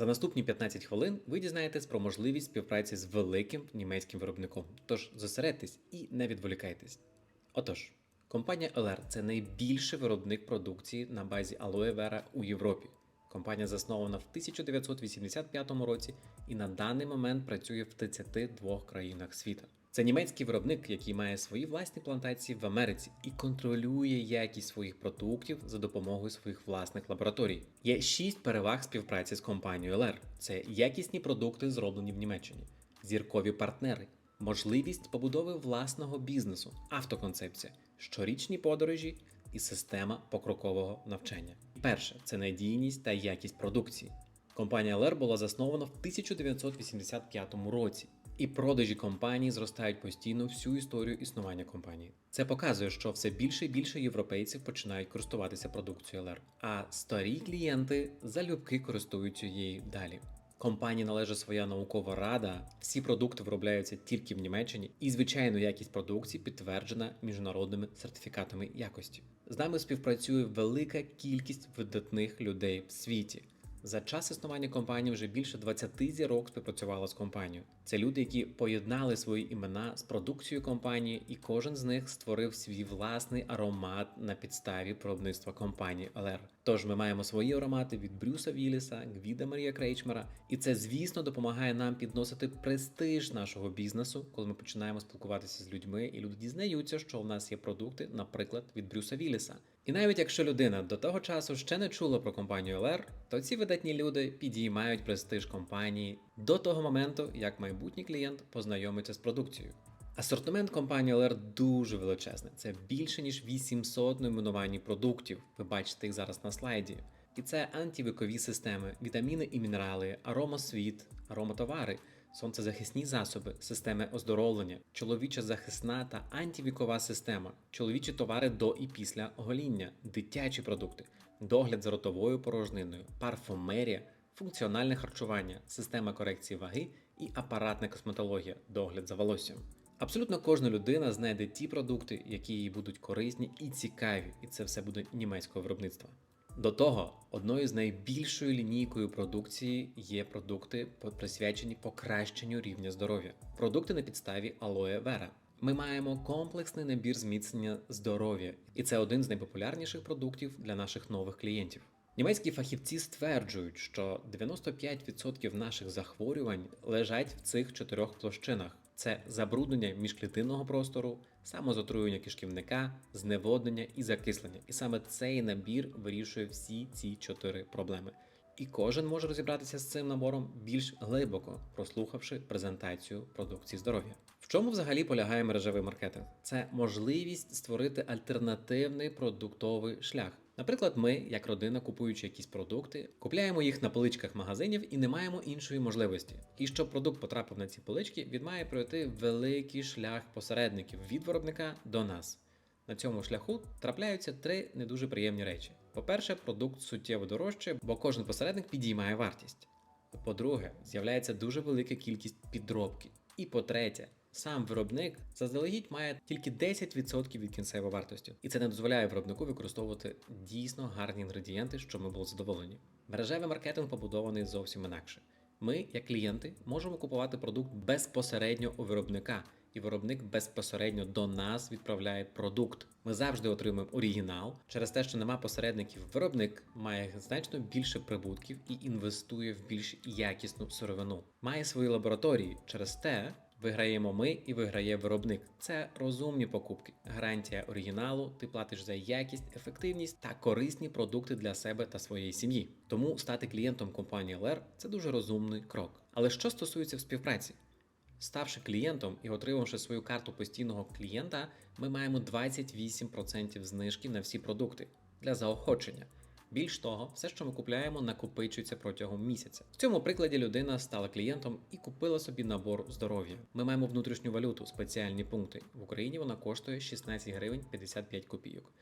За наступні 15 хвилин ви дізнаєтесь про можливість співпраці з великим німецьким виробником. Тож зосередьтесь і не відволікайтесь. Отож, компанія LR – це найбільший виробник продукції на базі алоe вера у Європі. Компанія заснована в 1985 році і на даний момент працює в 32 країнах світу. Це німецький виробник, який має свої власні плантації в Америці і контролює якість своїх продуктів за допомогою своїх власних лабораторій. Є шість переваг співпраці з компанією LR. Це якісні продукти, зроблені в Німеччині, зіркові партнери, можливість побудови власного бізнесу, автоконцепція, щорічні подорожі і система покрокового навчання. Перше це надійність та якість продукції. Компанія LR була заснована в 1985 році, і продажі компанії зростають постійно всю історію існування компанії. Це показує, що все більше і більше європейців починають користуватися продукцією LR, а старі клієнти залюбки користуються її далі. Компанії належить своя наукова рада, всі продукти виробляються тільки в Німеччині, і звичайно, якість продукції підтверджена міжнародними сертифікатами якості. З нами співпрацює велика кількість видатних людей в світі. За час існування компанії вже більше 20 зірок співпрацювало з компанією. Це люди, які поєднали свої імена з продукцією компанії, і кожен з них створив свій власний аромат на підставі виробництва компанії LR. Тож ми маємо свої аромати від Брюса Вілліса, Гвіда Марія Крейчмера, і це, звісно, допомагає нам підносити престиж нашого бізнесу, коли ми починаємо спілкуватися з людьми, і люди дізнаються, що у нас є продукти, наприклад, від Брюса Вілліса. І навіть якщо людина до того часу ще не чула про компанію LR, то ці видатні люди підіймають престиж компанії до того моменту, як майбутній клієнт познайомиться з продукцією. Асортимент компанії LR дуже величезний. Це більше ніж 800 номінувань продуктів. Ви бачите їх зараз на слайді. І це антивікові системи, вітаміни і мінерали, аромасвіт, ароматовари, сонцезахисні засоби, системи оздоровлення, чоловіча захисна та антивікова система, чоловічі товари до і після гоління, дитячі продукти, догляд за ротовою порожниною, парфумерія, функціональне харчування, система корекції ваги і апаратна косметологія, догляд за волоссям. Абсолютно кожна людина знайде ті продукти, які їй будуть корисні і цікаві, і це все буде німецького виробництва. До того, одною з найбільшою лінійкою продукції є продукти, присвячені покращенню рівня здоров'я. Продукти на підставі алоe вера. Ми маємо комплексний набір зміцнення здоров'я, і це один з найпопулярніших продуктів для наших нових клієнтів. Німецькі фахівці стверджують, що 95% наших захворювань лежать в цих чотирьох площинах: це забруднення міжклітинного простору, самозатруєння кишківника, зневоднення і закислення. І саме цей набір вирішує всі ці чотири проблеми. І кожен може розібратися з цим набором більш глибоко, прослухавши презентацію продукції здоров'я. В чому взагалі полягає мережевий маркетинг? Це можливість створити альтернативний продуктовий шлях. Наприклад, ми, як родина, купуючи якісь продукти, купляємо їх на поличках магазинів і не маємо іншої можливості. І щоб продукт потрапив на ці полички, він має пройти великий шлях посередників від виробника до нас. На цьому шляху трапляються три не дуже приємні речі. По-перше, продукт суттєво дорожче, бо кожен посередник підіймає вартість. По-друге, з'являється дуже велика кількість підробки. І по-третє, сам виробник заздалегідь має тільки 10% від кінцевої вартості, і це не дозволяє виробнику використовувати дійсно гарні інгредієнти, щоб ми були задоволені. Мережевий маркетинг побудований зовсім інакше. Ми, як клієнти, можемо купувати продукт безпосередньо у виробника, і виробник безпосередньо до нас відправляє продукт. Ми завжди отримуємо оригінал. Через те, що нема посередників, виробник має значно більше прибутків і інвестує в більш якісну сировину. Має свої лабораторії. Через те виграємо ми і виграє виробник. Це розумні покупки, гарантія оригіналу. Ти платиш за якість, ефективність та корисні продукти для себе та своєї сім'ї. Тому стати клієнтом компанії LR – це дуже розумний крок. Але що стосується співпраці? Ставши клієнтом і отримавши свою карту постійного клієнта, ми маємо 28% знижки на всі продукти для заохочення. Більш того, все, що ми купляємо, накопичується протягом місяця. В цьому прикладі людина стала клієнтом і купила собі набор здоров'я. Ми маємо внутрішню валюту, спеціальні пункти. В Україні вона коштує 16 гривень 55 копійок.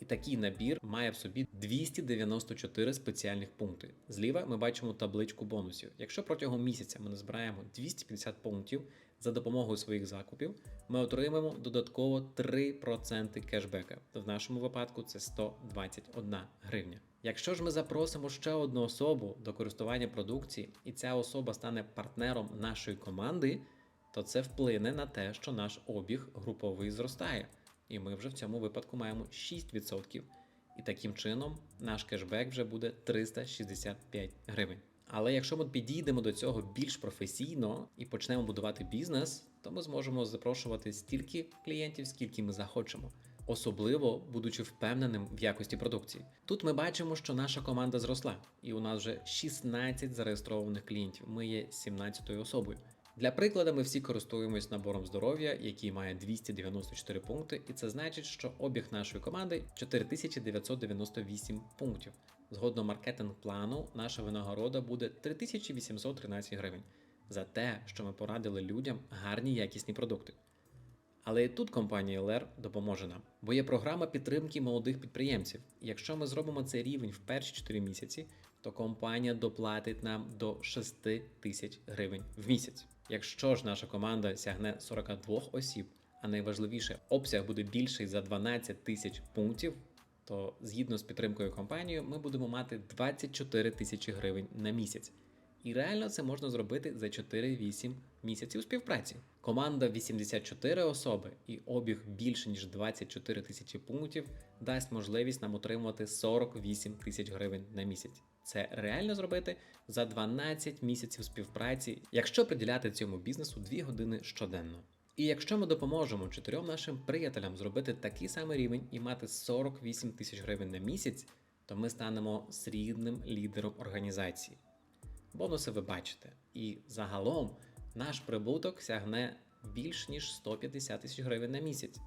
І такий набір має в собі 294 спеціальних пункти. Зліва ми бачимо табличку бонусів. Якщо протягом місяця ми назбираємо 250 пунктів за допомогою своїх закупів, ми отримаємо додатково 3% кешбека. В нашому випадку це 121 гривня. Якщо ж ми запросимо ще одну особу до користування продукції, і ця особа стане партнером нашої команди, то це вплине на те, що наш обіг груповий зростає. І ми вже в цьому випадку маємо 6%. І таким чином наш кешбек вже буде 365 гривень. Але якщо ми підійдемо до цього більш професійно і почнемо будувати бізнес, то ми зможемо запрошувати стільки клієнтів, скільки ми захочемо. Особливо будучи впевненим в якості продукції. Тут ми бачимо, що наша команда зросла, і у нас вже 16 зареєстрованих клієнтів. Ми є 17-ю особою. Для прикладу, ми всі користуємось набором здоров'я, який має 294 пункти, і це значить, що обіг нашої команди 4998 пунктів. Згодно маркетинг плану, наша винагорода буде 3813 гривень за те, що ми порадили людям гарні якісні продукти. Але і тут компанія LR допоможе нам, бо є програма підтримки молодих підприємців. Якщо ми зробимо цей рівень в перші 4 місяці, то компанія доплатить нам до 6 тисяч гривень в місяць. Якщо ж наша команда сягне 42 осіб, а найважливіше, обсяг буде більший за 12 тисяч пунктів, то згідно з підтримкою компанії, ми будемо мати 24 тисячі гривень на місяць. І реально це можна зробити за 4-8 місяців співпраці. Команда 84 особи і обіг більше ніж 24 тисячі пунктів дасть можливість нам отримувати 48 тисяч гривень на місяць. Це реально зробити за 12 місяців співпраці, якщо приділяти цьому бізнесу 2 години щоденно. І якщо ми допоможемо чотирьом нашим приятелям зробити такий самий рівень і мати 48 тисяч гривень на місяць, то ми станемо срібним лідером організації. Бонуси ви бачите. І загалом наш прибуток сягне більш ніж 150 тисяч гривень на місяць.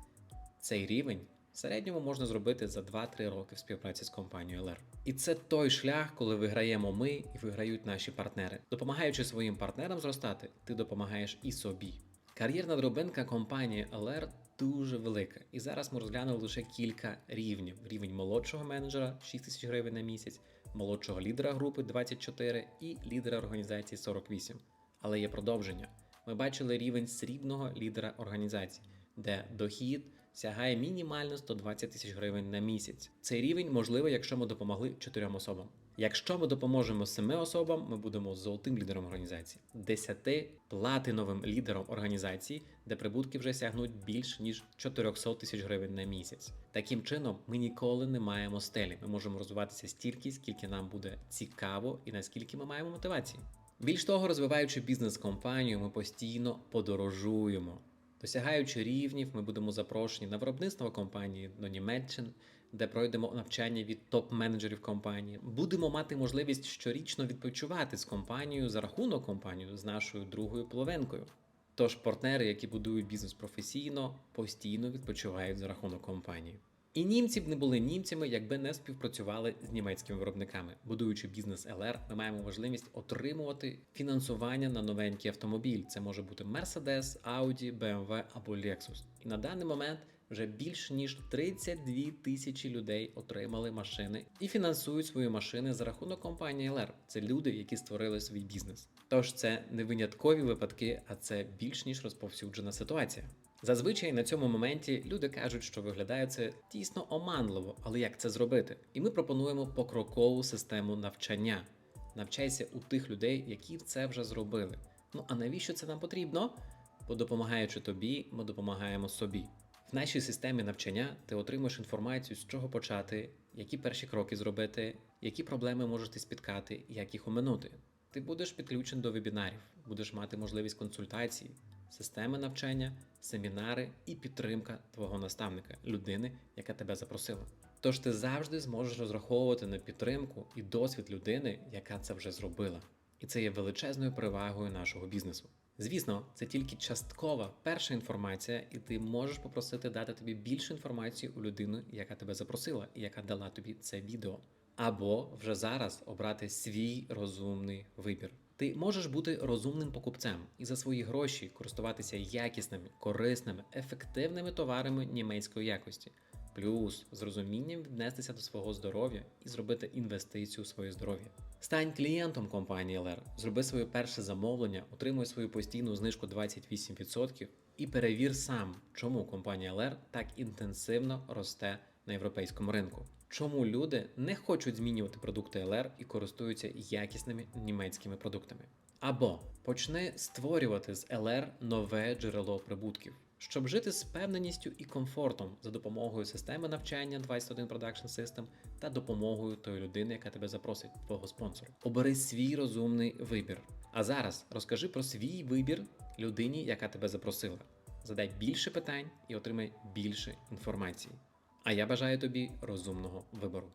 Цей рівень в середньому можна зробити за 2-3 роки в співпраці з компанією LR. І це той шлях, коли виграємо ми і виграють наші партнери. Допомагаючи своїм партнерам зростати, ти допомагаєш і собі. Кар'єрна дробинка компанії LR дуже велика. І зараз ми розглянули лише кілька рівнів: рівень молодшого менеджера 6 тисяч гривень на місяць, молодшого лідера групи 24 і лідера організації 48. Але є продовження. Ми бачили рівень срібного лідера організації, де дохід сягає мінімально 120 тисяч гривень на місяць. Цей рівень можливий, якщо ми допомогли чотирьом особам. Якщо ми допоможемо семи особам, ми будемо золотим лідером організації, десяти платиновим лідером організації, де прибутки вже сягнуть більш ніж 400 тисяч гривень на місяць. Таким чином, ми ніколи не маємо стелі. Ми можемо розвиватися стільки, скільки нам буде цікаво і наскільки ми маємо мотивації. Більш того, розвиваючи бізнес-компанію, ми постійно подорожуємо. Досягаючи рівнів, ми будемо запрошені на виробництво компанії до Німеччини, де пройдемо навчання від топ-менеджерів компанії. Будемо мати можливість щорічно відпочивати з компанією за рахунок компанії з нашою другою половинкою. Тож партнери, які будують бізнес професійно, постійно відпочивають за рахунок компанії. І німці б не були німцями, якби не співпрацювали з німецькими виробниками. Будуючи бізнес ЛР, ми маємо можливість отримувати фінансування на новенький автомобіль. Це може бути Mercedes, Audi, BMW або Lexus. І на даний момент вже більш ніж 32 тисячі людей отримали машини і фінансують свої машини за рахунок компанії LR. Це люди, які створили свій бізнес. Тож це не виняткові випадки, а це більш ніж розповсюджена ситуація. Зазвичай на цьому моменті люди кажуть, що виглядає це дійсно оманливо, але як це зробити? І ми пропонуємо покрокову систему навчання. Навчайся у тих людей, які це вже зробили. Ну а навіщо це нам потрібно? Бо допомагаючи тобі, ми допомагаємо собі. В нашій системі навчання ти отримуєш інформацію, з чого почати, які перші кроки зробити, які проблеми можете спіткати, як їх оминути. Ти будеш підключений до вебінарів, будеш мати можливість консультацій, системи навчання, семінари і підтримка твого наставника, людини, яка тебе запросила. Тож ти завжди зможеш розраховувати на підтримку і досвід людини, яка це вже зробила. І це є величезною перевагою нашого бізнесу. Звісно, це тільки часткова перша інформація, і ти можеш попросити дати тобі більше інформації у людину, яка тебе запросила, і яка дала тобі це відео. Або вже зараз обрати свій розумний вибір. Ти можеш бути розумним покупцем і за свої гроші користуватися якісними, корисними, ефективними товарами німецької якості. Плюс з розумінням віднестися до свого здоров'я і зробити інвестицію у своє здоров'я. Стань клієнтом компанії LR, зроби своє перше замовлення, отримуй свою постійну знижку 28% і перевір сам, чому компанія LR так інтенсивно росте на європейському ринку. чому люди не хочуть змінювати продукти LR і користуються якісними німецькими продуктами. Або почни створювати з LR нове джерело прибутків, щоб жити з впевненістю і комфортом за допомогою системи навчання 21 Production System та допомогою тої людини, яка тебе запросить, твого спонсора. Обери свій розумний вибір. А зараз розкажи про свій вибір людині, яка тебе запросила. Задай більше питань і отримай більше інформації. А я бажаю тобі розумного вибору.